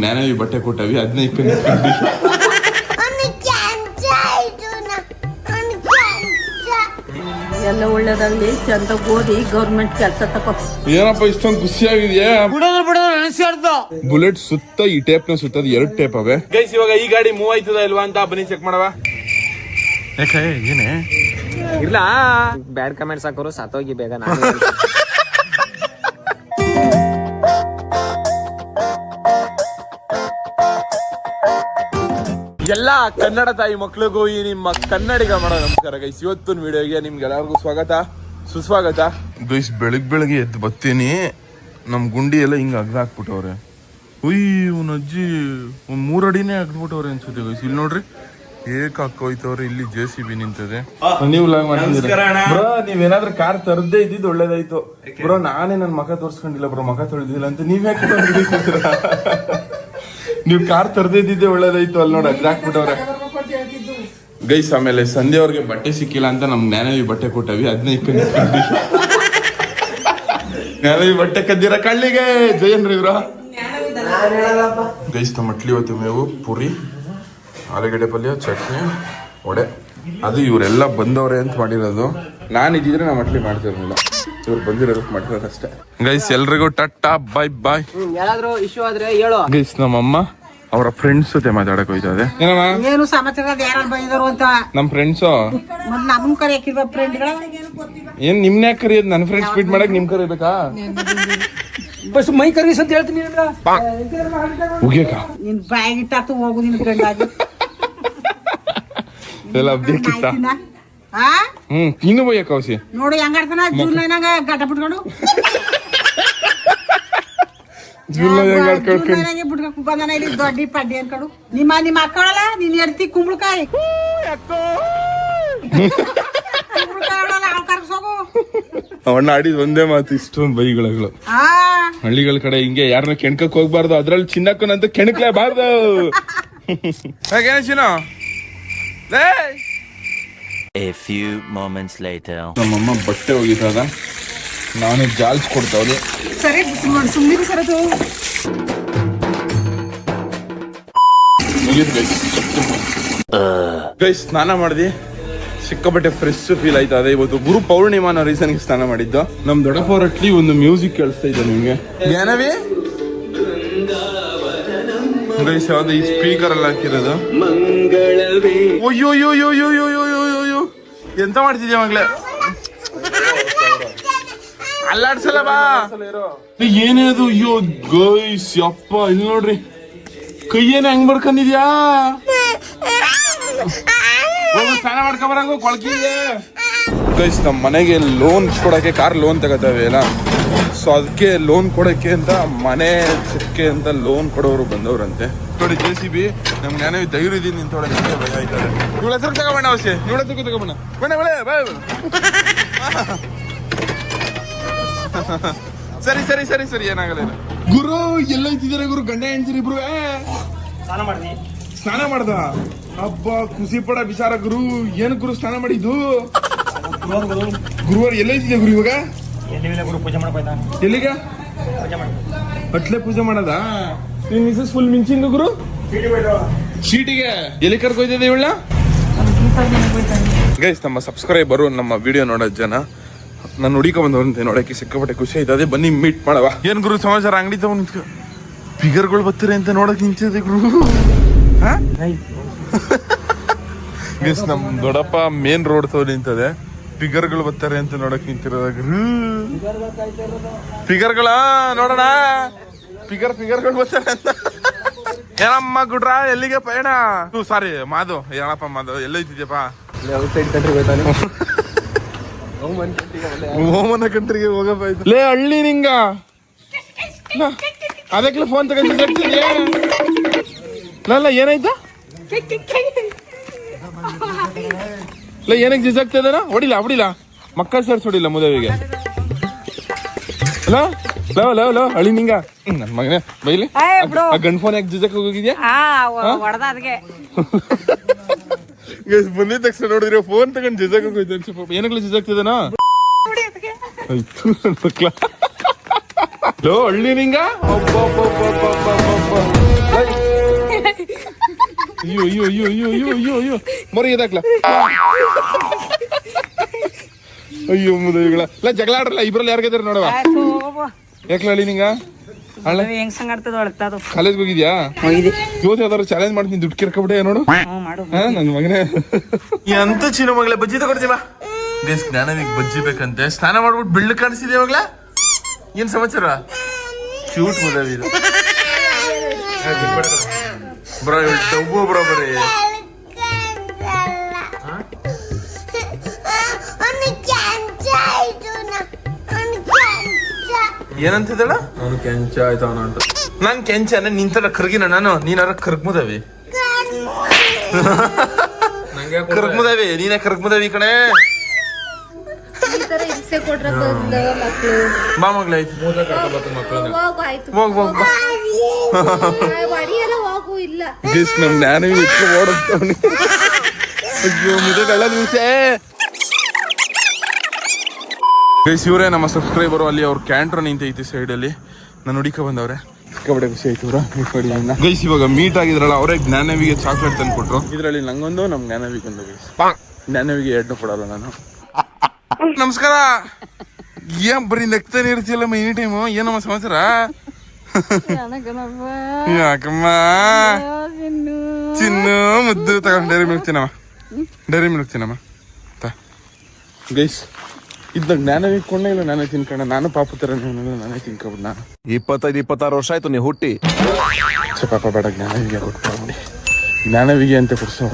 ಜ್ಞಾನವಿ ಬಟ್ಟೆ ಕೊಟ್ಟವಿ ಅದನ್ನ cancer. ಎಲ್ಲ ಒಳ್ಳೇದಾಗ್ಲಿ. ಚಂದ ಓದಿ ಗೌರ್ಮೆಂಟ್ ಕೆಲಸ ತಗೋ ಏನಪ್ಪ ಇಷ್ಟೊಂದು ಖುಷಿ ಆಗಿದೆಯಾ ಬುಲೆಟ್ ಸುತ್ತ ಈ ಟೇಪ್ನ ಸುತ್ತದ ಎರಡು ಟೇಪ್ ಅವೆ. ಗೈಸ್ ಇವಾಗ ಈ ಗಾಡಿ ಮೂವ್ ಆಯ್ತದ ಇಲ್ವಾ ಅಂತ ಬನ್ನಿ ಚೆಕ್ ಮಾಡವ. ಯಾಕೆ ಏನೇ? ಇಲ್ಲ. ಬ್ಯಾಡ್ ಕಮೆಂಟ್ಸ್ ಹಾಕೋರು ಸತ್ತೋಗಿ ಬೇಗ ನಾನು ಎಲ್ಲ ಕನ್ನಡ ತಾಯಿ ಮಕ್ಳಿಗೂ ಈ ನಿಮ್ಮ ಕನ್ನಡಿಗ ಮಾಡೋ ನಮಸ್ಕಾರ ಗೈಸ್ ಇವತ್ತಿನ ವಿಡಿಯೋಗೆ ನಿಮ್ಗೆ ಎಲ್ಲರಿಗೂ ಸ್ವಾಗತ. ಸುಸ್ವಾಗತ. ಗೈಸ್ ಬೆಳಗ್ಗೆ ಬೆಳಗ್ಗೆ ಎದ್ದು ಬರ್ತೀನಿ. ನಮ್ಮ ಗುಂಡಿ ಎಲ್ಲ ಹಿಂಗ ಅಗ್ದ ಹಾಕ್ಬಿಟ್ಟವ್ರೆ ಉಯ್ ಇವನ ಅಜ್ಜಿ. ಒಂದ್ ಮೂರ್ ಅಡಿನೇ ಅಗ್ದ್ಬಿಟ್ಟವ್ರೆ ಅನ್ಸುತ್ತೆ ಗೈಸ್ ಇಲ್ಲಿ ನೋಡ್ರಿ ಏಕ್ ಹಾಕೋಯ್ತವ್ರೆ ಇಲ್ಲಿ ಜೆ ಸಿ ಬಿ ನಿಂತದೆ. ನೀವು ಬ್ರೋ ನೀವೇನಾದ್ರೂ ಕಾರ್ ತರದೇ ಇದ್ದಿದ್ದು ಒಳ್ಳೇದಾಯ್ತು. ಬ್ರೋ ನಾನೇ ನನ್ನ ಮಖ ತೋರ್ಸ್ಕೊಂಡಿಲ್ಲ ಬ್ರೋ. ಮಖ ತೊಳೆದಿಲ್ಲ ಅಂತ ನೀವ್ ಯಾಕೆ? ನೀವು ಕಾರ್ ತರದಿದ್ದೆ ಒಳ್ಳೇದಾಯ್ತು ಅಲ್ಲಿ ನೋಡಿ ಅದ್ ಹಾಕ್ಬಿಟ್ಟವ್ರೆ ಗೈಸ್, ಆಮೇಲೆ ಸಂಧ್ಯ ಅವ್ರಿಗೆ ಬಟ್ಟೆ ಸಿಕ್ಕಿಲ್ಲ ಅಂತ ನಮ್ ಜ್ಞಾನವಿ ಬಟ್ಟೆ ಕೊಟ್ಟವಿ ಅದನ್ನ ಜ್ಞಾನವಿ ಬಟ್ಟೆ ಕದ್ದೀರ ಕಳ್ಳಿಗೆ ಜಯನ್ರಿ ಇವ್ರ? ಗೈಸ್, ನಮ್ಮ ಮಟ್ಲಿ ಇವತ್ತು ಮೇವು, ಪುರಿ, ಆಲೂಗಡ್ಡೆ ಪಲ್ಯ, ಚಟ್ನಿ, ವಡೆ. ಅದು ಇವರೆಲ್ಲ ಬಂದವ್ರೆ ಅಂತ ಮಾಡಿರೋದು. ನಾನು ಇದ್ದಿದ್ರೆ ನಮ್ಮ ಮಟ್ಲಿ ಮಾಡ್ತಿರ್ಲಿಲ್ಲ. ಇವ್ರು ಬಂದಿರೋದಕ್ಕೆ ಮಾಡಿರೋದು ಅಷ್ಟೇ. ಗೈಸ್ ಎಲ್ರಿಗೂ ಟಟ್ಟ ಬಾಯ್ ಬಾಯ್ ಯಾರಾದ್ರೂ ಇಶ್ಯೂ ಆದ್ರೆ ಹೇಳು. ಗೈಸ್ ನಮ್ಮಮ್ಮ ಅವರ ಫ್ರೆಂಡ್ಸ್ ಜೊತೆ ಮಾತಾಡಕ್ ಹೋಯ್ತದೆ. ಏನಮ್ಮ? ಏನು ಸಮಾಚಾರ ಯಾರು ಬಂದಿದ್ರು ಅಂತ? ನಮ್ ಫ್ರೆಂಡ್ಸು ಮತ್ ನಮ್ಮನ್ ಕರೆಯಕ್ಕಿಲ್ವ ಫ್ರೆಂಡ್ಗಳ ಏನ್ ನಿಮ್ನ ಯಾಕೆ ಕರಿಯೋದು? ನನ್ನ ಫ್ರೆಂಡ್ಸ್ ಮೀಟ್ ಮಾಡಕ್ ನಿಮ್ ಕರಿಬೇಕಾ ಬಸ್ ಮೈ ಕರೀಸ್ ಅಂತ ಹೇಳ್ತೀನಿ ಉಗಿಯಕ? ನಿನ್ ಬಾಯಿಗಿಟ್ಟಾತು ಹೋಗು ನಿನ್ ಫ್ರೆಂಡ್ ಎಲ್ಲ ಬೇಕಿತ್ತ ಆ ಹ್ಮ್ ಇನ್ನು ಬಯ್ಯ ಕೌಸಿ ನೋಡು ಹೆಂಗಾಡ್ತಾನ ಜೂನ್ಲೈನಾಗ ಗಡ್ಡ ಬಿಟ್ಕೊಂಡು. ಜೂನ್ಲೈನಾಗೆ ಬಿಟ್ಕೊಂಡು ಬಂದಾನ ಇಲ್ಲಿ ದೊಡ್ಡಿ ಪಡ್ಡಿ ಅನ್ಕೊಂಡು. ನಿಮ್ಮ ನಿಮ್ಮ ಅಕ್ಕಳಲ್ಲ ನೀನ್ ಎಡ್ತಿ ಕುಂಬಳಕಾಯಿ. ಅವಣ್ಣ ಆಡಿದ್ ಒಂದೇ ಮಾತು ಇಷ್ಟೊಂದು ಬೈಗಳು ಆ. ಹಳ್ಳಿಗಳ ಕಡೆ ಹಿಂಗೆ ಯಾರನ್ನ ಕೆಣ್ಕಕ್ ಹೋಗ್ಬಾರ್ದು ಅದ್ರಲ್ಲಿ ಚಿನ್ನಕ್ಕನಂತ ಕೆಣಕ್ಲೇಬಾರ್ದು. ಹಾಗೇನ ಚಿನ್ನ ಎ ಫ್ಯೂ ಮೊಮೆಂಟ್ಸ್ ಲೇಟರ್ ನಮ್ಮಮ್ಮ ಬಟ್ಟೆ ಒಗಿದಾಗ ನಾನು ಜಾಲ್ಸ್ ಕೊಡ್ತಾವಳಿ ಸರಿ ಸುಮ್ಮನೆ ಸರ್ ಅದು ಗೈಸ್ ಸ್ನಾನ ಮಾಡಿದೆ ಸಿಕ್ಕಾಪಟ್ಟೆ ಫ್ರೆಶ್ ಫೀಲ್ ಆಯ್ತಾ. ಅದೇ ಇವತ್ತು ಗುರು ಪೌರ್ಣಿಮಾ ಅನ್ನೋ ರೀಸನ್ಗೆ ಸ್ನಾನ ಮಾಡಿದ್ದ. ನಮ್ ದೊಡ್ಡಪ್ಪ ಒಂದು ಮ್ಯೂಸಿಕ್ ಕೇಳಿಸ್ತಾ ಇದೆ ನಿಮ್ಗೆ. ಏನವಿ ಗೈಸ್ ಯಾವ್ದು ಈ ಸ್ಪೀಕರ್ ಅಲ್ಲಿ ಹಾಕಿರೋದು? ಮಂಗಳವೇ. ಅಯ್ಯೋ ಅಯ್ಯೋ ಅಯ್ಯೋ ಅಯ್ಯೋ ಎಂತ ಮಾಡ್ತಿದ್ಯಾ ಮಗ್ಲೆ? ಅಲ್ಲಾಡ್ಸಲ್ಲ ಬಾ. ಏನೇ ಅದು ಅಯ್ಯೋ ಗೈಸ್ ಯಪ್ಪ ಇಲ್ಲಿ ನೋಡ್ರಿ. ಕೈ ಏನ ಹೆಂಗ್ ಬಡ್ಕೊಂಡಿದ್ಯಾ ಹೋಗು ಸ್ನಾನ ಮಾಡ್ಕೊಂಬರಂಗು ಕೊಳಕಿಗೆ. ಗೈಸ್ ನಮ್ಮ ಮನೆಗೆ ಲೋನ್ ಕೊಡಕ್ಕೆ ಕಾರ್ ಲೋನ್ ತಗೋತಾವೆ ಅಲ್ಲ? ಸೊ ಅದಕ್ಕೆ ಲೋನ್ ಕೊಡಕ್ಕೆ ಅಂತ ಮನೆ ಸಿಕ್ಕೆ ಅಂತ ಲೋನ್ ಕೊಡೋರು ಬಂದವರಂತೆ. ನೋಡಿ ಜೆ ಸಿ ಬಿ ನಮ್ಗೆ ನಾನೇ ಧೈರ್ಯದಿಂದ ನಿಂತೋಳೆ ನನಗೆ ಭಯ ಆಯ್ತಾರೆ ಇವಳ ಹೆಸರು ತಗೋಬಣ್ಣ ಅವಶ್ಯ. ಇವಳ ಹತ್ರ ತಗೋಬಣ್ಣ. ಬೇಡ ಬೇಡ ಬಾಯ್ ಸರಿ ಸರಿ ಸರಿ ಸರಿ ಏನಾಗಲ್ಲ ಗುರು ಎಲ್ಲ ಇದ್ದಿದ್ದಾರೆ ಗುರು? ಗಂಡ ಹೆಂಡ್ತೀರಿ ಇಬ್ರು? ಸ್ನಾನ ಮಾಡಿದ್ವಿ. ಸ್ನಾನ ಮಾಡ್ದ? ಅಬ್ಬಾ ಖುಷಿ ಪಡ ವಿಚಾರ ಗುರು. ಏನು ಗುರು ಸ್ನಾನ ಮಾಡಿದ್ದು? ಗುರುವಾರ ಎಲ್ಲ ಇದ್ದಿದೆ ಗುರು ಇವಾಗ? ಗುರು ಪೂಜೆ ಎಲ್ಲಿಗ? ಪೂಜೆ ಅಟ್ಲೆ ಪೂಜೆ ಮಾಡದ? ನಿನ್ ಮಿಸಸ್ ಫುಲ್ ಮಿಂಚಿಂಗ್ ಗುರು? ಶೀಟಿಗೆ ಎಲ್ಲಿ ಕರ್ಕೊಯ್ತಿದ್ದೆ ಇವಳ ಗೈಸ್ ನಮ್ಮ ಸಬ್ಸ್ಕ್ರೈಬರು ನಮ್ಮ ವಿಡಿಯೋ ನೋಡೋ ಜನ ನಾನು ಹುಡುಕ ಬಂದವ್ರಂತೆ ನೋಡಕ್ಕೆ ಸಿಕ್ಕಾಪಟ್ಟೆ ಖುಷಿ ಆಯ್ತದೆ. ಬನ್ನಿ ಮೀಟ್ ಮಾಡವ. ಏನ್ ಗುರು ಸಮಾಚಾರ? ಅಂಗಡಿ ತಗೊಂಡ್ ನಿಂತ್ಕೊ ಫಿಗರ್ಗಳು ಬರ್ತಾರೆ ಅಂತ ನೋಡಕ್ ನಿಂತಿದೆ ಗುರು. ಹಾ? ಗೈಸ್ ನಮ್ ದೊಡ್ಡಪ್ಪ ಮೇನ್ ರೋಡ್ ತೋ ನಿಂತದೆ. ಫಿಗರ್ಗಳು ಬರ್ತಾರೆ ಅಂತ ನೋಡಕ್ ನಿಂತಿರೋದಾಗ ಫಿಗರ್ಗಳ ನೋಡೋಣ. ಫಿಗರ್ ಫಿಗರ್ಗಳು ಬರ್ತಾರೆ ಅಂತ. ಏನಮ್ಮ ಗುಡ್ರ ಎಲ್ಲಿಗೆ ಪಯಣ? ಸಾರಿ ಮಾಧು ಏನಪ್ಪ ಮಾಧು ಎಲ್ಲೈತಿದ್ಯಪ್ಪ ಔಟ್ಸೈಡ್ ಕಂಟ್ರಿ ಹೋಯ್ತಾನೆ ಓಮನ ಕಂಟ್ರಿಗೆ ಹೋಗಪ್ಪ. ಲೇ ಹಳ್ಳಿ ನಿಂಗ. ಅದಕ್ಕೆ ಫೋನ್ ತಗೊಂಡು ಏನಾಯ್ತಾ? ಏನಾಯ್ತು ಇಲ್ಲ ಏನಕ್ಕೆ ಜಿಜಾಗ್ತದನ ಹೊಡಿಲ್ಲ ಹೊಡಿಲ್ಲ ಮಕ್ಕಳ ಸೇರ್ಸಿ ಹೊಡಿಲ್ಲ ಮುದವಿಗೆ. ಹಲೋ? ಲೋ ಲೋ ಲೋ ಅಳಿ ನಿಂಗ. ಹ್ಮ್, ನನ್ ಮಗನೇ. ಬೈಲಿ? ಗಂಡ್ ಫೋನ್ ಯಾಕೆ ಜಿಜಕ್ ಹೋಗಿದ್ಯಾ? ಆ ಹೊಡೆದ ಅದಕ್ಕೆ ಗೈಸ್ ಬಂದಿದ ತಕ್ಷಣ ನೋಡಿದ್ರೆ ಫೋನ್ ತಗೊಂಡು ಜಿಜಕ್ ಹೋಗಿದ್ದೆ ಅನ್ಸಪ್ಪ ಏನಕ್ಕೆ ಜಿಜಾಗ್ತದನ ಲೋ ಹಳ್ಳಿ ನಿಂಗ? ಅಬ್ಬಬ್ಬಬ್ಬಬ್ಬಬ್ಬಬ್ಬ. ಅಯ್ಯೋ ಅಯ್ಯೋ ಅಯ್ಯೋ ಅಯ್ಯೋ ಅಯ್ಯೋ ಅಯ್ಯೋ ಅಯ್ಯೋ. ಮರಿ ಎದಾಕ್ಲ ಅಯ್ಯೋ ಮುದವಿಗಳ ಇಲ್ಲ ಜಗಳ ಆಡ್ರಲ್ಲ ಇಬ್ರಲ್ಲಿ ಯಾರಿಗಾದ್ರೆ ನೋಡವ ಯಾಕ್ಲ ಹೇಳಿ ನಿಂಗ? ಹೆಂಗ್ ಸಂಗಾಡ್ತದ ಅಳ್ತದು ಕಾಲೇಜ್ ಹೋಗಿದ್ಯಾ? ಇವತ್ತು ಯಾವ್ದಾರು ಚಾಲೆಂಜ್ ಮಾಡ್ತೀನಿ ದುಡ್ಡು ಕಿರ್ಕೊಬಿಟ್ಟೆ ನೋಡು. ಮಾಡು ಹಾ ನನ್ ಮಗನೇ. ಎಂತ ಚಿನ್ನ ಮಗಳೇ ಬಜ್ಜಿ ತಗೊಡ್ತೀವ ಗೈಸ್ ಜ್ಞಾನವಿಗೆ ಬಜ್ಜಿ ಬೇಕಂತೆ. ಸ್ನಾನ ಮಾಡ್ಬಿಟ್ಟು ಬಿಳ್ಳು ಕಾಣಿಸಿದೆ ಮಗಳ? ಏನ್ ಸಮಾಚಾರ? ಕ್ಯೂಟ್ ಮುದವಿ ಇದು. ಬ್ರೋ ಡಬ್ಬು ಬ್ರೋ ಬರೀ. ಏನಂತಿದ್ದಳ? ಅವನು ಕೆಂಚ ಆಯ್ತು ಅವನು ಅಂತ. ನಾನ್ ಕೆಂಚ ನಿಂತರ ಕರ್ಗಿನ ನಾನು ನೀನಾರ ಕರ್ಗ್ಮದವಿ. ಕರ್ಗ್ಮದವಿ ನೀನೇ ಕರ್ಗ್ಮುದವಿ ಕಣೆ. ಈ ಮಕ್ಳು ಬಾ ಮಗ್ಳಾಯ್ತು ಹೋಗ್ ಹೋಗ್ ಬಾ. ಇಲ್ಲ. ಗೈಸ್ ನಮ್ ನಾನು ಇಟ್ಟು ಓಡುತ್ತವನಿ ಅಯ್ಯೋ ಮುದ್ದೆ ಕಳ್ಳ ನಿಮಿಷ ಗೈಸ್ ಇವರೇ ನಮ್ಮ ಸಬ್ಸ್ಕ್ರೈಬರು ಅಲ್ಲಿ ಅವ್ರ ಕ್ಯಾಂಟ್ರೋ ನಿಂತೈತಿ ಸೈಡ್ ಅಲ್ಲಿ. ನಾನು ಹುಡುಕ ಬಂದವ್ರೆ. ಕಬಡ್ಡಿ ಖುಷಿ ಆಯ್ತು ಗೈಸ್ ಇವಾಗ ಮೀಟ್ ಆಗಿದ್ರಲ್ಲ ಅವರೇ ಜ್ಞಾನವಿಗೆ ಚಾಕ್ಲೇಟ್ ತಂದು ಕೊಟ್ರು. ಇದರಲ್ಲಿ ನಂಗೊಂದು ನಮ್ ಜ್ಞಾನವಿಗೆ ಒಂದು ಗೈಸ್ ಜ್ಞಾನವಿಗೆ ಎರಡು ಕೊಡಲ್ಲ ನಾನು. ನಮಸ್ಕಾರ. ಏನ್ ಬರೀ ನಗ್ತಾನೆ ಇರ್ತಿಯಲ್ಲಮ್ಮ ಎನಿ ಟೈಮು ಏನಮ್ಮ ಸಮಾಚಾರ? ಯಾಕಮ್ಮ ಚಿನ್ನು ಮುದ್ದು ತಗೊಂಡು ಡೈರಿ ಮಿಲ್ಕ್ ತಿನ್ನಮ್ಮ ಡೈರಿ ಮಿಲ್ಕ್ ತಿನ್ನಮ್ಮ ಗೈಸ್ ಇದ್ನ ಜ್ಞಾನವೇ ಕೊಂಡ ಇಲ್ಲ ನಾನೇ ತಿನ್ಕೊಂಡ ನಾನು ಪಾಪ ತರ ನಾನೇ ತಿನ್ಕೊಬಿಡ್ ನಾನು ಇಪ್ಪತ್ತೈದು ಇಪ್ಪತ್ತಾರು ವರ್ಷ ಆಯ್ತು ನೀವು ಹುಟ್ಟಿ ಛೆ ಪಾಪ ಬೇಡ ಜ್ಞಾನವಿಗೆ ಕೊಟ್ಟು ನೋಡಿ ಜ್ಞಾನವಿಗೆ ಅಂತ ಕೊಡ್ಸೋ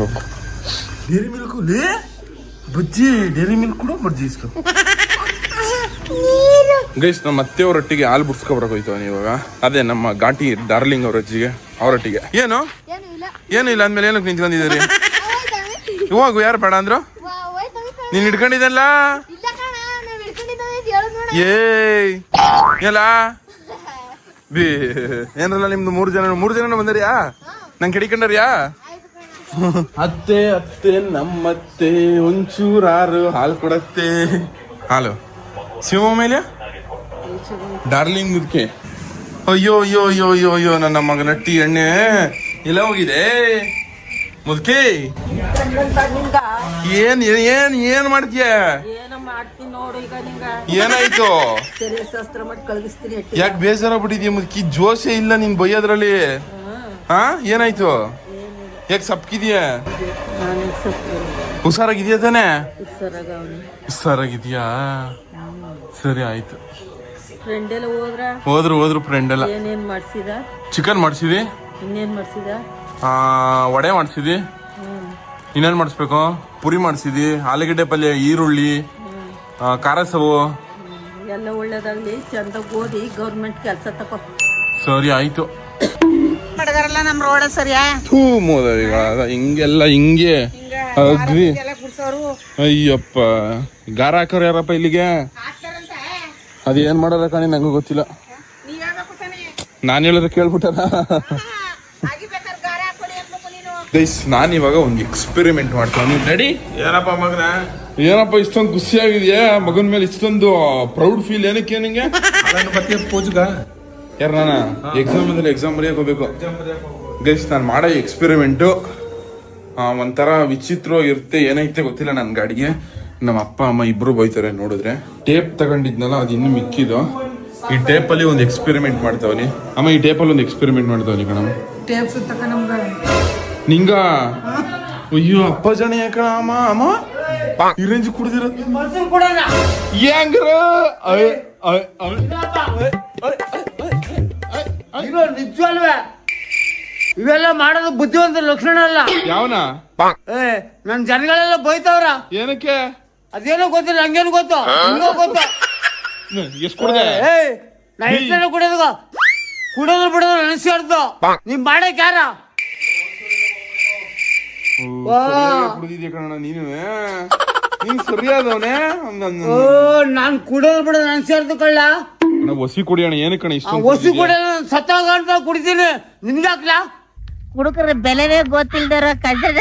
ಡೈರಿ ಮಿಲ್ಕ್ ಲೇ ಬಜ್ಜಿ ಡೈರಿ ಮಿಲ್ಕ್ ಕೂಡ ಬಜ್ಜಿ ಇಸ್ಕೊ ಗೈಸ್ ನಮ್ಮ ಅತ್ತೆಯವರೊಟ್ಟಿಗೆ ಹಾಲು ಬಿಡ್ಸ್ಕೊಬರಕ್ ಹೋಯ್ತವ ಇವಾಗ. ಅದೇ ನಮ್ಮ ಘಾಟಿ ಡಾರ್ಲಿಂಗ್ ಅವ್ರ ಅಜ್ಜಿಗೆ ಅವರೊಟ್ಟಿಗೆ. ಏನು? ಏನು ಇಲ್ಲ. ಏನು ಇಲ್ಲ ಅಂದ್ಮೇಲೆ ಏನಕ್ಕೆ ನಿಂತ್ಕೊಂಡಿದ್ದೀರಿ? ಹೋಗು ಯಾರು ಬೇಡ ಅಂದ್ರು? ನೀನ್ ಹಿಡ್ಕೊಂಡಿದ್ದಲ್ಲ? ಏಯ್! ಎಲ್ಲ ಬಿ ಏನ್ರಲ್ಲ ನಿಮ್ದು ಮೂರು ಜನ ಮೂರು ಜನ ಬಂದರಿಯಾ? ನಂಗೆ ಕೆಡಿಕೊಂಡರಿಯಾ ಅತ್ತೆ ಅತ್ತೆ ನಮ್ಮತ್ತೆ ಒಂಚೂರಾರು ಹಾಲು ಕೊಡತ್ತೆ. ಹಾಲು. ಶಿವ ಮೇಲೆ? ಡಾರ್ಲಿಂಗ್ ಮುದ್ಕೆ ಅಯ್ಯೋ ಅಯ್ಯೋ ಅಯ್ಯೋ ಅಯ್ಯೋ ಅಯ್ಯೋ ನನ್ನ ಮಗನ ಟೀ ಎಣ್ಣೆ. ಎಲ್ಲ ಹೋಗಿದೆ. ಮುದ್ಕಿ ಏನ್ ಏನ್ ಏನ್ ಮಾಡ್ತೀಯ? ಏನೋ ನೋಡು ಈಗ ನಿಂಗ. ಏನಾಯ್ತು? ಯಾಕೆ ಬೇಜಾರ ಬಿಟ್ಟಿದ್ಯ ಮುದ್ಕಿ ಜೋಶೆ ಇಲ್ಲ ನಿನ್ ಬೈಯೋದ್ರಲ್ಲಿ. ಹಾ ಏನಾಯ್ತು? ಯಾಕೆ ಸಪ್ಕಿದ್ಯಾ? ಹುಷಾರಾಗಿದ್ಯಾ ತಾನೆ? ಹುಷಾರಾಗಿದ್ಯಾ? ಸರಿ ಆಯ್ತು. ಫ್ರೆಂಡ್ ಎಲ್ಲ ಹೋದ್ರ? ಹೋದ್ರು ಹೋದ್ರು ಫ್ರೆಂಡ್ ಎಲ್ಲ. ಏನೇನ್ ಮಾಡ್ಸಿದ? ಚಿಕನ್ ಮಾಡ್ಸಿದಿ? ಇನ್ನೇನ್ ಮಾಡ್ಸಿದ? ಆ, ವಡೆ ಮಾಡ್ಸಿದಿ. ಇನ್ನೇನ್ ಮಾಡಿಸ್ಬೇಕು? ಪುರಿ ಮಾಡ್ಸಿದಿ ಆಲೂಗಡ್ಡೆ ಪಲ್ಯ ಈರುಳ್ಳಿ ಆ, ಖಾರ ಸವು ಎಲ್ಲ ಒಳ್ಳೇದಾಗ್ಲಿ. ಚಂದ ಓದಿ ಗೌರ್ಮೆಂಟ್ ಕೆಲಸ ತಕೋ. ಸರಿ ಆಯ್ತು. ಮಾಡಿದಾರಲ್ಲ ನಮ್ ರೋಡ ಸರಿಯಾ? ಥೂ ಮೋದವಿಗಳ ಹಿಂಗೆಲ್ಲ ಹಿಂಗೆ ಅಗ್ರಿ. ಅಯ್ಯಪ್ಪ. ಗಾರ ಹಾಕೋರ್ ಯಾರಪ್ಪ ಇಲ್ಲಿಗೆ? ಅದೇನ್ ಮಾಡೋದ ಕಾಣಿ ನಂಗೂ ಗೊತ್ತಿಲ್ಲ. ನಾನು ಹೇಳಿದ್ರೆ ಅನ್ಬೇಕು ಗೈಸ್ ನಾನು ಇವಾಗ ಒಂದು ಎಕ್ಸ್ಪೆರಿಮೆಂಟ್ ಮಾಡ್ತೀನಿ. ರೆಡಿ ಏನಪ್ಪ ಮಗನ? ಏನಪ್ಪ ಇಷ್ಟೊಂದು ಖುಷಿ ಆಗಿದೆಯಾ ಮಗನ ಮೇಲೆ ಇಷ್ಟೊಂದು ಪ್ರೌಡ್ ಫೀಲ್ ಏನಕ್ಕೆ ನಿಂಗೆ? ಮತ್ತೆ ಪೂಜಗ? ಯಾರ ನಾನ? ಎಕ್ಸಾಮ್ ಅಂದ್ರೆ ಎಕ್ಸಾಮ್ ಬರೆಯಕ್ ಹೋಗ್ಬೇಕು. ಗೈಸ್ ನಾನು ಮಾಡೋ ಎಕ್ಸ್ಪೆರಿಮೆಂಟು ಒಂಥರ ವಿಚಿತ್ರ ಇರುತ್ತೆ ಏನೈತೆ ಗೊತ್ತಿಲ್ಲ ನನ್ನ ಗಾಡಿಗೆ ನಮ್ಮ ಅಪ್ಪ ಅಮ್ಮ ಇಬ್ರು ಬೈತಾರೆ ನೋಡಿದ್ರೆ. ಟೇಪ್ ತಗೊಂಡಿದ್ನಲ್ಲ ಅದು ಇನ್ನು ಮಿಕ್ಕಿದು? ಈ ಟೇಪಲ್ಲಿ ಒಂದು ಎಕ್ಸ್ಪೆರಿಮೆಂಟ್ ಮಾಡ್ತಾವನಿ. ಅಮ್ಮ ಈ ಟೇಪಲ್ಲಿ ಒಂದು ಎಕ್ಸ್ಪೆರಿಮೆಂಟ್ ಮಾಡ್ತಾವನಿ ಕಣಮ್ಮ. ಟೇಪ್ ನಿಂಗ? ಅಯ್ಯೋ ಅಪ್ಪ ಜನ ಯಾಕಣ ಅಮ್ಮ? ಅಮ್ಮ ಈ ರೇಂಜ್ ಕುಡ್ದಿರ ಹೆಂಗ್ರ ನಿಜವಲ್ವೇ ಇವೆಲ್ಲ ಮಾಡೋದು ಬುದ್ಧಿವಂತ ಲಕ್ಷಣ ಅಲ್ಲ. ಯಾವನ? ಏ ನನ್ ಜನಗಳೆಲ್ಲ ಬೈತಾವ್ರ. ಏನಕ್ಕೆ? ಅದೇನೋ ಗೊತ್ತಿಲ್ಲ ಹಂಗೇನು ಗೊತ್ತು? ಹಿಂಗೋ ಗೊತ್ತು? ಎಷ್ಟು ಕುಡಿದೆ? ಏ ನಾ ಎಷ್ಟು ಕುಡಿಯೋದು ಕುಡಿಯೋದು ಬಿಡೋದು ನೆನೆಸ್ಕಾರ್ದು ನೀವ್ ಮಾಡಕ್ ಯಾರ? ಕುಡಿದಿದ್ಯಾ ಕಣ ನೀನು? ನೀನ್ ಸರಿಯಾದವನೇ? ಓ ನಾನ್ ಕುಡಿಯೋದು ಬಿಡೋದು ನೆನೆಸ್ಕಾರ್ದು ಕಳ್ಳ. ಒಸಿ ಕುಡಿಯೋಣ ಏನು ಕಣ ಇಷ್ಟ ಒಸಿ ಕುಡಿಯೋಣ ಸತ್ತಾಗ ಕುಡಿತೀನಿ. ನಿನ್ಗಾಕ್ಲಾ ಹುಡುಗರ ಬೆಲೆನೇ ಗೊತ್ತಿಲ್ದಾರ ಕಡ್ಡದ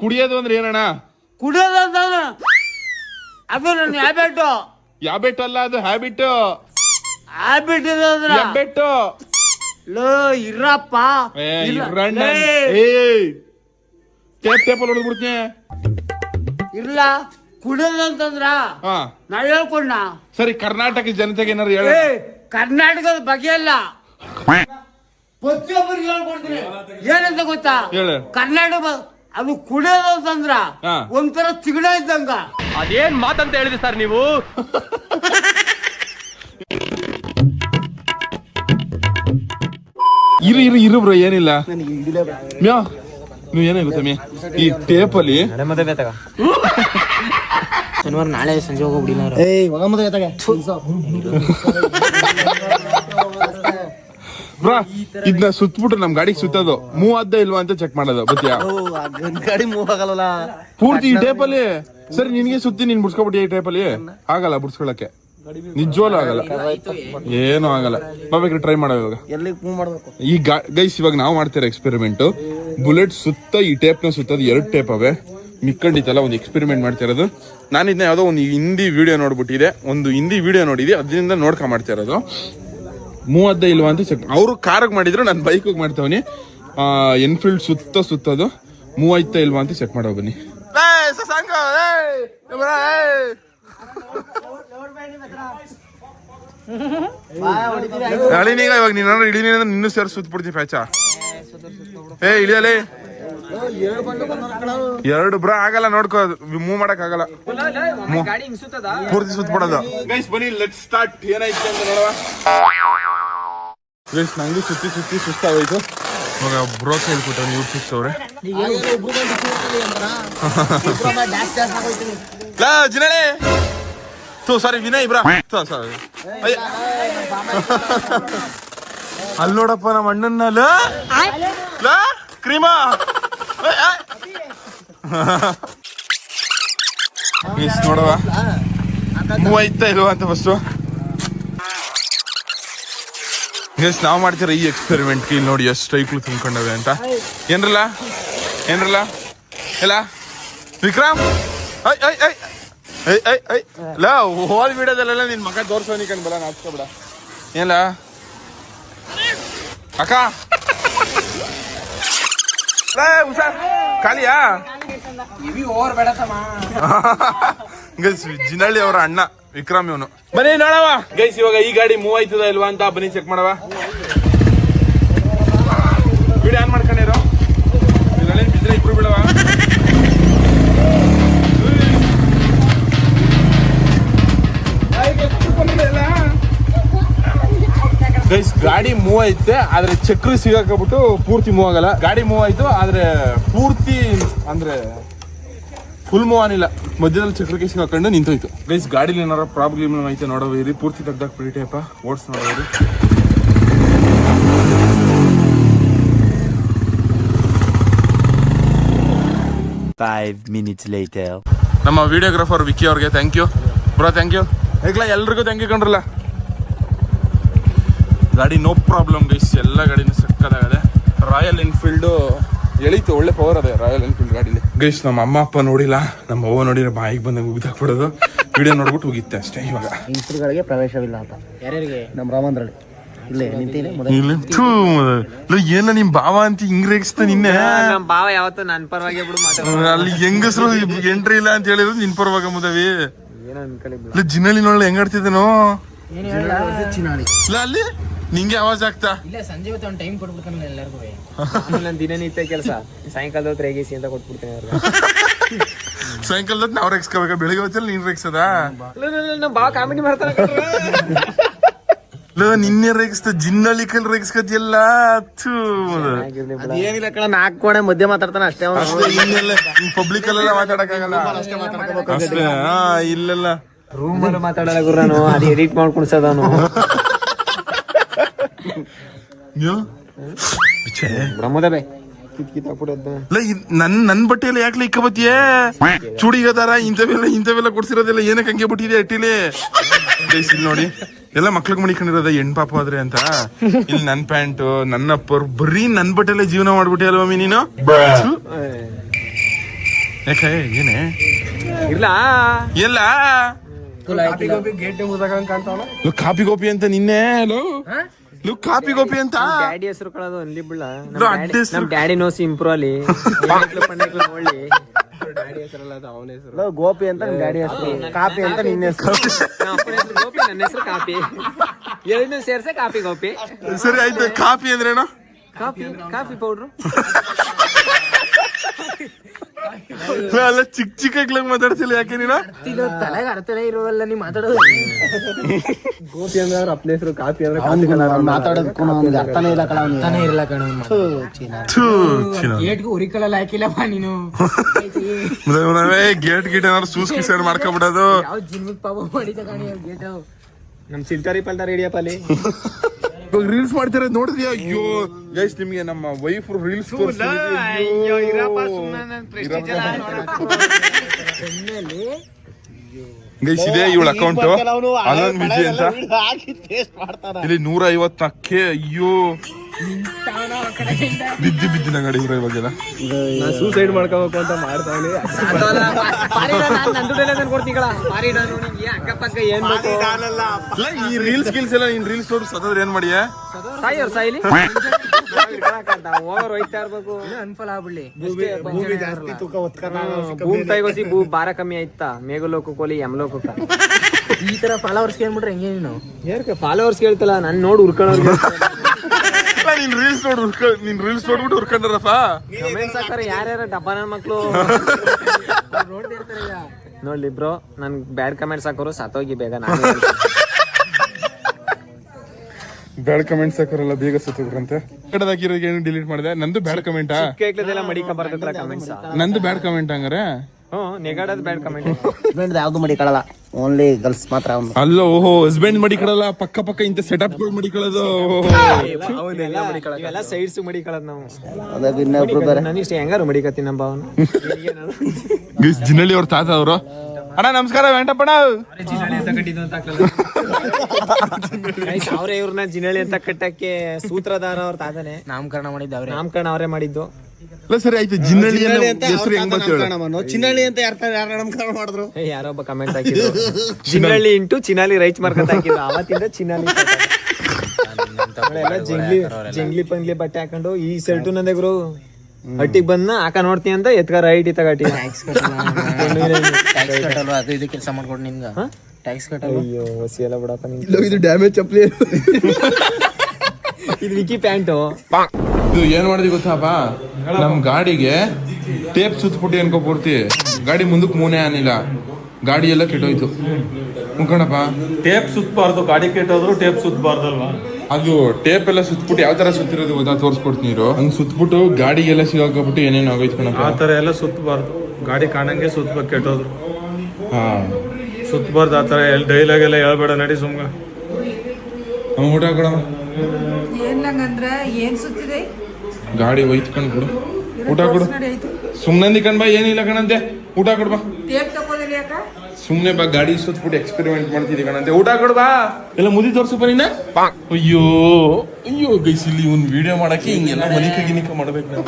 ಕುಡಿಯೋದು ಅಂದ್ರೆ ಏನಣ್ಣ? ಕುಡಿಯೋದು ಅಂತ ಅದು ನನ್ನ ಹ್ಯಾಬಿಟ್ ಹ್ಯಾಬಿಟ್ ಅಲ್ಲ ಅದು ಹ್ಯಾಬಿಟ್ ಹ್ಯಾಬಿಟ್ ಇರೋದ್ರ ಯಾಬೆಟ್ಟು ಲೋ ಇರಪ್ಪ. ಏ, ಇಲ್ಲ. ಏ ಏಯ್ ಟೇಪ್ ಅಲ್ಲಿ ಹೊಡೆದ್ಬಿಡ್ತೀನಿ. ಇಲ್ಲ. ಕುಡಿಯೋದು ಅಂತಂದ್ರ? ಹಾ. ನಾ ಹೇಳ್ಕೊಂಡ. ಸರಿ ಕರ್ನಾಟಕ ಜನತೆಗೆ ಏನಾರು ಹೇಳ ಏ ಕರ್ನಾಟಕದ ಬಗ್ಗೆ ಅಲ್ಲ. ಪ್ರತಿಯೊಬ್ಬರಿಗೆ ಹೇಳ್ಕೊಡ್ತೀನಿ ಏನಂತ ಗೊತ್ತಾ? ಹೇಳು. ಕರ್ನಾಟಕ ಅದು ಕುಡಿಯೋದು ಅಂತಂದ್ರ ಹಾ. ಒಂಥರ ತಿಗಡ ಇದ್ದಂಗ. ಅದೇನ್ ಮಾತಂತ ಹೇಳಿದ್ರಿ ಸರ್ ನೀವು? ಇರು ಇರು ಇರು ಬ್ರೋ ಏನಿಲ್ಲ. ಮ್ಯಾ ನೀವು ಏನೇ ಗೊತ್ತಾ ಮೇ ಈ ಟೇಪಲ್ಲಿ ಶನಿವಾರ ನಾಳೆ ಸಂಜೆ ಹೋಗ್ಬಿಡಿ ಬ್ರಾ ಇದನ್ನ ಸುತ್ಬಿಟ್ಟು ನಮ್ ಗಾಡಿಗೆ ಸುತ್ತೋದು. ಮೂವ್ ಆದ್ದ ಇಲ್ವಾ ಅಂತ ಚೆಕ್ ಮಾಡೋದು ಬತ್ತಿಯಾ ಗಾಡಿ ಮೂವ್ ಆಗಲ್ಲ ಪೂರ್ತಿ ಈ ಟೇಪಲ್ಲಿ ಸರಿ ನಿನ್ಗೆ ಸುತ್ತಿ ನೀನ್ ಬಿಡ್ಸ್ಕೊಬಿಟ್ಟಿ ಈ ಟೇಪಲ್ಲಿ? ಆಗಲ್ಲ ಬಿಡ್ಸ್ಕೊಳಕ್ಕೆ ನಿಜವಲ್ಲ ಆಗಲ್ಲ. ಏನು ಆಗಲ್ಲ. ಬಾಬೇಕ್ರೆ ಟ್ರೈ ಮಾಡೋ ಇವಾಗ. ಈ ಗೈಸ್ ಇವಾಗ ನಾವು ಮಾಡ್ತಿರೋ ಎಕ್ಸ್ಪೆರಿಮೆಂಟ್ ಬುಲೆಟ್ ಸುತ್ತ ಈ ಟೇಪ್ನ ಸುತ್ತದ ಎರಡು ಟೇಪ್ ಅವೆ. ಮಿಕ್ಕಂಡಿತ್ತಲ್ಲ ಒಂದು ಎಕ್ಸ್ಪೆರಿಮೆಂಟ್ ಮಾಡ್ತಿರೋದು. ನಾನು ಇದನ್ನ ಯಾವುದೋ ಒಂದು ಹಿಂದಿ ವಿಡಿಯೋ ನೋಡ್ಬಿಟ್ಟಿದೆ. ಒಂದು ಹಿಂದಿ ವಿಡಿಯೋ ನೋಡಿದೆ ಅದರಿಂದ ನೋಡ್ಕೊಂಡ್ ಮಾಡ್ತಾ ಇರೋದು ಮೂವತ್ತ ಇಲ್ವಾ ಅಂತ ಚೆಕ್ ಅವರು ಕಾರಿಗೆ ಮಾಡಿದ್ರು ನಾನು ಬೈಕಿಗೆ ಮಾಡ್ತಾವನಿ. ಎನ್ಫೀಲ್ಡ್ ಸುತ್ತ ಸುತ್ತೋದು. ಮೂವತ್ತ ಇಲ್ವಾ ಅಂತ ಚೆಕ್ ಮಾಡೋ ಬನ್ನಿ. ಅಳಿನೀಗ ಇವಾಗ ನೀನು ಅಂದ್ರೆ ನಿನ್ನೂ ಸೇರಿ ಸುತ್ತ ಪ್ಯಾಚ ಏ ಇಳಿಯಲೇ. ಎರಡು ಬ್ರಾ ಆಗಲ್ಲ ನೋಡ್ಕೋ ಮೂವ್ ಮಾಡಕ್ ಆಗಲ್ಲ. ಪೂರ್ತಿ ಸುತ್ತ ಬಿಡೋದು ಬನ್ನಿ ಲೆಟ್ ಸ್ಟಾರ್ಟ್ ಏನಾಯ್ತು ಅಂತ ನೋಡುವ. ಗೈಸ್ ನಂಗೆ ಸುತ್ತಿ ಸುತ್ತಿ ಸುಸ್ತಾಗೋಯ್ತು ಇವಾಗ ಬ್ರೋಕ್ ಹೇಳ್ಕೊಟ್ಟು ನೀವು ಸಿಕ್ತವ್ರೆ ಲಾ ಜಿನಳೆ ತೋ ಸಾರಿ ವಿನಯ್ ಬ್ರಾ ತೋ ಸಾರಿ ಅಲ್ಲಿ ನೋಡಪ್ಪ ನಮ್ಮ ಅಣ್ಣನ ಕ್ರೀಮಾ ನೋಡವ ಮೂವೈತಾ ಇಲ್ವಾ ಅಂತ ಫಸ್ಟು ಗೈಸ್ ನಾವು ಮಾಡ್ತೀರ ಈ ಎಕ್ಸ್ಪೆರಿಮೆಂಟ್ ಇಲ್ಲಿ ನೋಡಿ ಎಷ್ಟು ಸ್ಟ್ರೈಕ್ಲು ತುಂಬ್ಕೊಂಡವೆ ಅಂತ. ಏನ್ರಲ್ಲ? ಏನ್ರಲ್ಲ? ಎಲ್ಲ? ವಿಕ್ರಮ್? ಐ ಐ ಐ ಐ ಐ ಐ ಲಾ ಹೋಲ್ ಬಿಡೋದಲ್ಲ ನಿನ್ ಮಗ ತೋರ್ಸೋನಿ ಕಂಡು ಬಲ್ಲ ಬಿಡ ಏನ್ಲ? ಅಕ್ಕ? ಹುಷಾರ್. ಖಾಲಿಯಾ? ಗೈಸ್ ಜಿನಳ್ಳಿ ಅವರ ಅಣ್ಣ. ವಿಕ್ರಮ್ ಇವನು. ಬನ್ನಿ ನೋಡವ ಗೈಸ್, ಇವಾಗ ಈ ಗಾಡಿ ಮೂವ್ ಆಯ್ತದ ಇಲ್ವಾ ಅಂತ ಬನ್ನಿ ಚೆಕ್ ಮಾಡವ. ಬಿಡಿ ಆನ್ ಮಾಡ್ಕೊಂಡಿರೋ ಬಿದ್ರೆ ಇಬ್ರು ಬಿಡವ. ಗೈಸ್, ಗಾಡಿ ಮೂವ್ ಐತೆ, ಆದ್ರೆ ಚಕ್ರ ಸಿಗಾಕಬಿಟ್ಟು ಪೂರ್ತಿ ಮೂವ್ ಆಗಲ್ಲ. ಗಾಡಿ ಮೂವ್ ಆಯ್ತು, ಆದ್ರೆ ಪೂರ್ತಿ ಅಂದ್ರೆ ಫುಲ್ ಮೂವ್ ಆನಿಲ್ಲ ಮಧ್ಯದಲ್ಲಿ ಚಕ್ರಕ್ಕೆ ಸಿಗಾಕೊಂಡು ನಿಂತೋಯ್ತು. ಗೈಸ್ ಗಾಡಿಲಿ ಏನಾರ ಪ್ರಾಬ್ಲಮ್ ಐತೆ ನೋಡೋ ಇರಿ. ಪೂರ್ತಿ ತೆಗ್ದಾಕ್ಬಿಡಿ ಅಪ್ಪ. ಓಡಿಸ್ ನೋಡೋದು Five minutes later. ನಮ್ಮ ವಿಡಿಯೋಗ್ರಾಫರ್ ವಿಕ್ಕಿ ಅವ್ರಿಗೆ thank you bro thank you ಹೇಗ್ಲ ಎಲ್ರಿಗೂ ಥ್ಯಾಂಕ್ ಯು ಕಂಡ್ರಲ್ಲ? ಗಾಡಿ ನೋ ಪ್ರಾಬ್ಲಮ್ ಗೈಸ್ ಎಲ್ಲ ಗಾಡಿನೂ ಸಕ್ಕದಾಗದೆ. ರಾಯಲ್ ಎನ್ಫೀಲ್ಡು ಎಳೀತು ಒಳ್ಳೆ ಪವರ್ ಅದೇ ರಾಯಲ್ ಎನ್ಫೀಲ್ಡ್ ಗಾಡಿಲಿ. ಗೈಸ್ ನಮ್ಮ ಅಮ್ಮ ಅಪ್ಪ ನೋಡಿಲ್ಲ ನಮ್ಮ ಅವ್ವ ನೋಡಿದ್ರೆ ಬಾಯಿಗೆ ಬಂದಾಗ ಉಗಿದಾಕ್ಬಿಡೋದು ವಿಡಿಯೋ ನೋಡ್ಬಿಟ್ಟು ಹೋಗಿತ್ತೆ ಅಷ್ಟೇ ಇವಾಗ. ಹೆಂಗಸರುಗಳಿಗೆ ಪ್ರವೇಶವಿಲ್ಲ ಅಂತ. ಯಾರ್ಯಾರಿಗೆ? ನಮ್ಮ ರಾಮಂದ್ರಳ್ಳಿ ಇಲ್ಲೇ ನಿಂತೀನಿ ಇಲ್ಲಿ ಥೂ, ಲೇ, ಏನ ನಿಮ್ ಭಾವ ಅಂತ ಹಿಂಗ್ರೇಗಿಸ್ತ ನಿನ್ನೆ? ನಮ್ ಭಾವ ಯಾವತ್ತು ನನ್ ಪರವಾಗಿ ಬಿಡು ಮಾತಾಡ ಅಲ್ಲಿ ಹೆಂಗಸ್ರು ಎಂಟ್ರಿ ಇಲ್ಲ ಅಂತ ಹೇಳಿದ್ರು ನಿನ್ ಪರವಾಗ ಮುದವಿ. ಏನೋ ಅನ್ಕೊಳ್ಳಿ ಇಲ್ಲ ಜಿನಲ್ಲಿ ನೋಡ್ಲ ಹೆಂಗಾಡ್ತಿದ್ದೇನೋ ಇಲ್ಲ ಅಲ್ಲಿ? ನಿಂಗೆ ಆವಾಜ್ ಆಗ್ತಾ? ಇಲ್ಲ ಸಂಜೆ ಹೊತ್ತು ಒಂದು ಟೈಮ್ ಕೊಟ್ಬಿಡ್ತಾನಲ್ಲ ಎಲ್ಲರಿಗೂ. ನನ್ನ ದಿನನಿತ್ಯ ಕೆಲಸ. ಸಾಯಂಕಾಲದ ಹೊತ್ತು ರೇಗಿಸಿ ಅಂತ ಕೊಟ್ಬಿಡ್ತೇನೆ ಅವ್ರಿಗೆ. ಸಾಯಂಕಾಲದ ನಾವು ರೇಗಿಸ್ಕೋಬೇಕ? ಬೆಳಿಗ್ಗೆ ಹೊತ್ತಲ್ಲಿ ನೀನ್ ರೇಗಿಸದ? ನಮ್ಮ ಬಾ ಕಾಮಿಡಿ ಮಾಡ್ತಾನೆ ನಿನ್ನೆ ರೇಗಿಸ್ತ ಜಿನ್ನಳ್ಳಿ ಕೈಲಿ ರೇಗಿಸ್ಕತಿಯಲ್ಲ? ಏನಿಲ್ಲ ಕಣ ನಾಲ್ಕು ಕೋಣೆ ಮಧ್ಯೆ ಮಾತಾಡ್ತಾನೆ ಅಷ್ಟೇ ಅವನು. ಪಬ್ಲಿಕ್ ಅಲ್ಲೆಲ್ಲ ಮಾತಾಡಕ್ಕಾಗಲ್ಲ? ಅಷ್ಟೇ ಹಾ ಇಲ್ಲೆಲ್ಲ. ರೂಮ್ ಅಲ್ಲಿ ಮಾತಾಡಲ್ಲ ಗುರು ನಾನು ಅದು ಎಡಿಟ್ ಮಾಡ್ಕೊಡ್ಸೋದು ಲೈ ನನ್ ನನ್ ಎಲ್ಲ ಯಾಕೆ ಇಕ್ಕ ಬತ್ತಿಯೇ ಚೂಡಿಗದಾರ ಇಂಥವೆಲ್ಲ ಇಂಥವೆಲ್ಲ ಕೊಡ್ಸಿರೋದೆಲ್ಲ ಏನಕ್ಕೆ ಹಂಗೆ ಬಿಟ್ಟಿದೆ ಅಟ್ಟಿಲಿ? ಗೈಸ್ ಇಲ್ಲಿ ನೋಡಿ. ಎಲ್ಲ ಮಕ್ಳಿಗೆ ಮಡಿಕೊಂಡಿರೋದ ಹೆಣ್ ಪಾಪ ಆದ್ರೆ ಅಂತ. ಇಲ್ಲಿ ನನ್ ಪ್ಯಾಂಟ್ ನನ್ನ ಅಪ್ಪರ್ ಬರೀ ನನ್ ಬಟ್ಟೆಲ್ಲ ಜೀವನ ಮಾಡ್ಬಿಟ್ಟೆ ಅಲ್ವಾ ಮಮ್ಮಿ ನೀನು? ಥು. ಯಾಕೆ ಏನೇ? ಇಲ್ಲ ಎಲ್ಲ? ಲೋ, ಕಾಪಿ ಗೋಪಿ ಅಂತ ನಿನ್ನೆ ಲೋ. ನೀವು ಕಾಪಿ ಗೋಪಿ ಅಂತ ಡ್ಯಾಡಿ ಹೆಸರು ಕಳೋದು ಅಲ್ಲಿ ಹೆಸ್ರು. ನಮ್ ಡ್ಯಾಡಿ ನೋಸಿ ಇಂಪ್ರೂವ್ ಅಲ್ಲಿ. ಒಳ್ಳಿ ಗೋಪಿ ಅಂತ ಡ್ಯಾಡಿ ಹೆಸರು. ಕಾಪಿ ಅಂತ ನಿನ್ನ ಹೆಸರು. ನಮ್ಮ ಅಪ್ಪನ ಹೆಸರು ಗೋಪಿ ನನ್ನ ಹೆಸರು ಕಾಪಿ. ಎರಡನ್ನೂ ಸೇರ್ಸೆ ಕಾಪಿ ಗೋಪಿ. ಸರಿ ಆಯ್ತು. ಕಾಪಿ ಅಂದ್ರೇನು? ಕಾಫಿ ಕಾಫಿ ಪೌಡ್ರು ಅಲ್ಲ ಚಿಕ್ಕ ಚಿಕ್ಕ ಮಾತಾಡ್ತಿಲ್ಲ ಯಾಕೆ ನೀನು? ತಲೆಗೆ ಅರ್ಥನೇ ಇರೋಲ್ಲ ನೀ ಮಾತಾಡೋದು. ಗೋಪಿ ಅಂದ್ರೆ ಅಪ್ಪನ ಹೆಸರು ಕಾಪಿ ಅಂದ್ರೆ ಮಾತಾಡೋದಕ್ಕೂ ಅವ್ನಿಗೆ ಅರ್ಥನೇ ಇಲ್ಲ ಕಣ ಅವ್ನಿಗೆ. ಇಲ್ಲ ಕಣ ಗೇಟ್ಗೆ ಉರಿ ಗೇಟ್ಗೂ ಉರಿಕಲ್ಲ ಹಾಕಿಲ್ಲಪ್ಪ ನೀನು. ನಾವೇ ಗೇಟ್ ಗೀಟ್ ಏನಾದ್ರು ಸೂಸ್ ಕಿಸೇಡ್ ಮಾಡ್ಕೊಬಿಡೋದು? ಯಾವ ಜಿನ್ಮಕ್ ಪಾಪ ಮಾಡಿದ ಕಣ ಗೇಟ್? ನಮ್ ಸಿಲ್ತಾರಿ ಪಲ್ಟಾರಿ ಹಿಡಿಯಪ್ಪ ಅಲ್ಲಿ. ಇವಾಗ ರೀಲ್ಸ್ ಮಾಡ್ತಿರೋದು ನೋಡಿದ್ರಿ ಅಯ್ಯೋ. ಗೈಸ್ ನಿಮಗೆ ನಮ್ಮ ವೈಫ್ ರೀಲ್ಸ್ ಗೈಸ್ ಇದೆ ಇವಳ ಅಕೌಂಟ್ ಆನಂದ್ ವಿಜಯ್ ಅಂತ. ಇಲ್ಲಿ ನೂರ ಐವತ್ತಕ್ಕೆ ಅಯ್ಯೋ. ಬಿದ್ದು ಬಿದ್ದು ನಂಗಡಿ ಇವ್ರ ಇವಾಗೆಲ್ಲ. ಸೂಸೈಡ್ ಮಾಡ್ಕೋಬೇಕು ಅಂತ ಮಾಡ್ತಾವಳಿ ಅಕ್ಕಪಕ್ಕ ಏನ್ ಬೇಕು ಇಲ್ಲ, ಈ ರೀಲ್ಸ್ ಗಿಲ್ಸ್ ಎಲ್ಲ ನೀನ್ ರೀಲ್ಸ್ ನೋಡಿ ಸದಾದ್ರೆ ಏನ್ ಮಾಡಿಯ? ಸಾಯಿ ಅವ್ರ ಸಾಯಿಲಿ? ಓವರ್ ಹೋಯ್ತಾ ಇರ್ಬೇಕು. ಅನ್ಫಲ ಆಗ್ಬಿಡ್ಲಿ. ಭೂಮಿ ತೈಗೋಸಿ ಭೂ ಭಾರ ಕಮ್ಮಿ ಆಯ್ತಾ? ಮೇಘಲೋಕ ಕೋಲಿ ಯಮಲೋಕ ಈ ತರ ಫಾಲೋವರ್ಸ್ ಕೇಳ್ಬಿಟ್ರೆ ಹೆಂಗೆ ನೀನು? ಯಾಕೆ ಫಾಲೋವರ್ಸ್ ಕೇಳ್ತಲ್ಲ? ನಾನು ನೋಡಿ ಉರ್ಕೊಳ್ಳೋರ್ಗೆ ನೀನ್ ರೀಲ್ಸ್ ನೋಡಿ ಹುರ್ಕ- ನೀನ್ ರೀಲ್ಸ್ ನೋಡ್ಬಿಟ್ಟು ಹುರ್ಕೊಂಡ್ರಪ್ಪ ಕಮೆಂಟ್ಸ್ ಹಾಕ್ತಾರೆ ಯಾರ್ಯಾರ ಡಬ್ಬಾನ ನನ್ನ ಮಕ್ಳು? ನೋಡ್ಲಿ ಬ್ರೋ ನನ್ ಬ್ಯಾಡ್ ಕಮೆಂಟ್ಸ್ ಹಾಕೋರು ಸತ್ತೋಗಿ ಬೇಗ ನಾನು ಬ್ಯಾಡ್ ಕಮೆಂಟ್ಸ್ ಹಾಕೋರಲ್ಲ ಬೇಗ ಸತ್ತೋಗ್ರಂತೆ ಕಡದಾಕಿರೋ ಏನು ಡಿಲೀಟ್ ಮಾಡಿದೆ? ನಂದು ಬ್ಯಾಡ್ ಕಮೆಂಟ್ ಕೇಕ್ಲದೆಲ್ಲ ಮಡಿಕ ಬರ್ತೈತಲ್ಲ ಕಮೆಂಟ್ಸ್ ನಂದು ಬ್ಯಾಡ್ ಕಮೆಂಟ್ ಹಂಗಾರೆ? ಹ್ಮ್ ನೆಗಾಡೋದು ಬ್ಯಾಡ್ ಕಮೆಂಟ್ ಯಾವ್ದು ಮಡಿಕೊಳ್ಳಲ್ಲ ಓನ್ಲಿ ಗರ್ಲ್ಸ್ ಮಾತ್ರ ಅವ್ನು. ಅಲ್ಲ ಓಹೋ ಹಸ್ಬೆಂಡ್ ಮಡಿಕೊಳ್ಳಲ್ಲ ಪಕ್ಕ ಪಕ್ಕ ಇಂಥ ಸೆಟಪ್ಗಳು ಮಡಿಕೊಳ್ಳೋದು ಇವೆಲ್ಲ ಸೈಡ್ಸ್ ಮಡಿಕೊಳ್ಳೋದು ನಾವು. ಅದಾಗ ಇನ್ನೊಬ್ರು ಬೇರೆ. ನಾನು ಇಷ್ಟ ಹೆಂಗಾರು ಮಡಿಕತ್ತೀನಿ ನಮ್ಮ ಅವನು ಗೈಸ್ ಜಿನ್ನಳ್ಳಿ ಅವ್ರ ತಾತ ಅವರು. ಅಣ್ಣ ನಮಸ್ಕಾರ ವೆಂಟಪ್ಪಣ್ಣ ಅವರೇ ಇವ್ರನ್ನ ಜಿನಳಿ ಅಂತ ಕಟ್ಟಕ್ಕೆ ಸೂತ್ರಧಾರ ಅವ್ರ ತಾತನೆ. ನಾಮಕರಣ ಮಾಡಿದ್ದು ಅವ್ರೆ. ನಾಮಕರಣ ಅವರೇ ಮಾಡಿದ್ದು. ಇಲ್ಲ ಸರಿ ಆಯ್ತು. ಜಿನ್ನಳ್ಳಿ ಹೆಸರು ಹೆಂಗ್ ಗೊತ್ತೇಳು ಚಿನ್ನಳ್ಳಿ ಅಂತ ಯಾರ ಯಾರ ನಾಮಕರಣ ಮಾಡಿದ್ರು? ಏ, ಯಾರೋ ಒಬ್ಬ ಕಮೆಂಟ್ ಹಾಕಿದ್ರು. Chinnalli into Chinali right mark ಹಾಕಿದ್ರು. ಅವತ್ತಿಂದ ಚಿನಾಲಿ ಎಲ್ಲ ಜಂಗ್ಲಿ ಜಂಗ್ಲಿ ಪಂಗ್ಲಿ ಬಟ್ಟೆ ಹಾಕೊಂಡು ಈ ಶರ್ಟು ನಂದೆ ಗುರು. ಹಟ್ಟಿಗೆ ಬಂದ ಆಕ ನೋಡ್ತೀನಿ ಅಂತ ಎತ್ಕ ರೈಟ್ ಅದು ಇದು ಕೆಲಸ ಮಾಡ್ಕೊಡು ನಿಮ್ಗೆ ಟ್ಯಾಕ್ಸ್ ಕಟ್ಟಲ್ಲ ಅಯ್ಯೋ ಹೊಸಿ ಎಲ್ಲ ಬಿಡಪ್ಪ ನಿಂಗೆ. ಇದು ಡ್ಯಾಮೇಜ್ ಚಪ್ಪಲಿ. ಇದು ವಿಕಿ ಪ್ಯಾಂಟು. ಇದು ಏನ್ ಮಾಡಿದ್ವಿ ಗೊತ್ತಪ್ಪ ನಮ್ ಗಾಡಿಗೆ ಟೇಪ್ ಸುತ್ತಬಿಟ್ಟು ಅನ್ಕೋ ಪೂರ್ತಿ. ಗಾಡಿ ಮುಂದಕ್ಕೆ ಮೂನೆ ಅನಿಲ್ಲ ಗಾಡಿ ಎಲ್ಲ ಕೆಟ್ಟೋಯ್ತು. ಮುಖಣಪ್ಪ ಟೇಪ್ ಸುತ್ತಬಾರ್ದು ಗಾಡಿ ಕೆಟ್ಟೋದ್ರು ಟೇಪ್ ಸುತ್ತಬಾರ್ದಲ್ವಾ ಅದು ಟೇಪ್ ಎಲ್ಲ ಸುತ್ತಬಿಟ್ಟು ಯಾವ ತರ ಸುತ್ತಿರೋದು ಗೊತ್ತಾ? ತೋರ್ಸ್ಕೊಡ್ತೀನಿ ಹಂಗ್ ಸುತ್ತಬಿಟ್ಟು ಗಾಡಿಗೆಲ್ಲ ಸಿಗಾಕೊಬಿಟ್ಟು ಏನೇನು ಆಗೋಯ್ತು ಕಣಪ್ಪ. ಆ ಥರ ಎಲ್ಲ ಸುತ್ತಬಾರ್ದು ಗಾಡಿ ಕಾಣಂಗೆ ಸುತ್ತಬೇಕು ಕೆಟ್ಟೋದ್ರು. ಹಾ. ಸುತ್ತಬಾರ್ದು ಆ ಥರ ಎಲ್ಲಿ ಡೈಲಾಗ್ ಎಲ್ಲ ಹೇಳ್ಬೇಡ ನಡಿ ಸುಮ್ಗ ಊಟ ಕೊಡಮ್ಮ ಏನು ಏನ್ ಸುತ್ತಿದೆ? ಗಾಡಿ ಒಯ್ತು ಕಣ್ ಕೊಡು ಊಟ ಕೊಡು. ಸುಮ್ಮನೆ ಕಣ್ ಬಾ ಏನಿಲ್ಲ ಕಣಂತೆ. ಊಟ ಕೊಡು ಬಾ. ಸುಮ್ಮನೆ ಬಾ ಗಾಡಿ ಸುತ್ತಬಿಟ್ಟು ಎಕ್ಸ್ಪೆರಿಮೆಂಟ್ ಮಾಡ್ತಿದ್ದಿ ಕಣಂತೆ. ಊಟ ಕೊಡು ಬಾ. ಎಲ್ಲ ಮುದಿ ತೋರ್ಸಪ್ಪ ಬನ್ನಿ ಅಯ್ಯೋ ಅಯ್ಯೋ ಗೈಸ್ ಇಲ್ಲಿ ಒಂದು ವಿಡಿಯೋ ಮಾಡಕ್ಕೆ ಹಿಂಗೆಲ್ಲ ಮನಿಕ ಗಿನಿಕ ಮಾಡ್ಬೇಕು ನಾವು.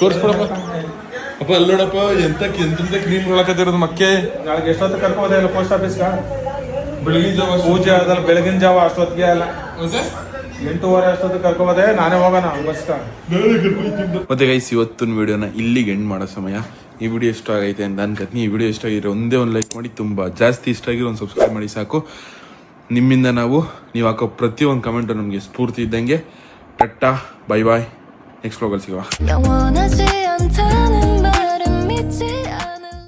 ತೋರ್ಸ್ಕೊಡಪ್ಪ. ಅಪ್ಪ ಅಲ್ಲಿ ನೋಡಪ್ಪ ಎಂತ ಎಂತ ಕ್ರೀಮ್ ಹೊಳಕತ್ತಿರೋದು ಮಕ್ಕೆ. ನಾಳೆಗೆ ಎಷ್ಟೊತ್ತು ಕರ್ಕೋದೆ ಇಲ್ಲ ಪೋಸ್ಟ್ ಆಫೀಸ್ಗ ಬೆಳಗಿನ ಜಾವ. ಪೂಜೆ ಆದಲ್ಲ ಬೆಳಗಿನ ಜಾವ ಅಷ್ಟೊತ್ತಿಗೆ ಅಲ್ಲ. ಮತ್ತೆ ಗೈಸ್ ಇವತ್ತಿನ ವಿಡಿಯೋನ ಇಲ್ಲಿಗೆ ಎಂಡ್ ಮಾಡೋ ಸಮಯ. ಈ ವಿಡಿಯೋ ಇಷ್ಟ ಆಗೈತೆ ಅಂತ ಅನ್ಕತ್ನಿ ಈ ವಿಡಿಯೋ ಇಷ್ಟ ಆಗಿರೋ ಒಂದೇ ಒಂದು ಲೈಕ್ ಮಾಡಿ ತುಂಬಾ ಜಾಸ್ತಿ ಇಷ್ಟ ಆಗಿರೋ ಒಂದು ಸಬ್ಸ್ಕ್ರೈಬ್ ಮಾಡಿ ಸಾಕು. ನಿಮ್ಮಿಂದ ನಾವು ನೀವು ಹಾಕೋ ಪ್ರತಿಯೊಂದು ಕಮೆಂಟು ನಮಗೆ ಸ್ಫೂರ್ತಿ ಇದ್ದಂಗೆ. ಟಟ್ಟ ಬೈ ಬಾಯ್ ನೆಕ್ಸ್ಟ್ ಬ್ಲಾಗಲ್ಲಿ ಸಿಗುವ.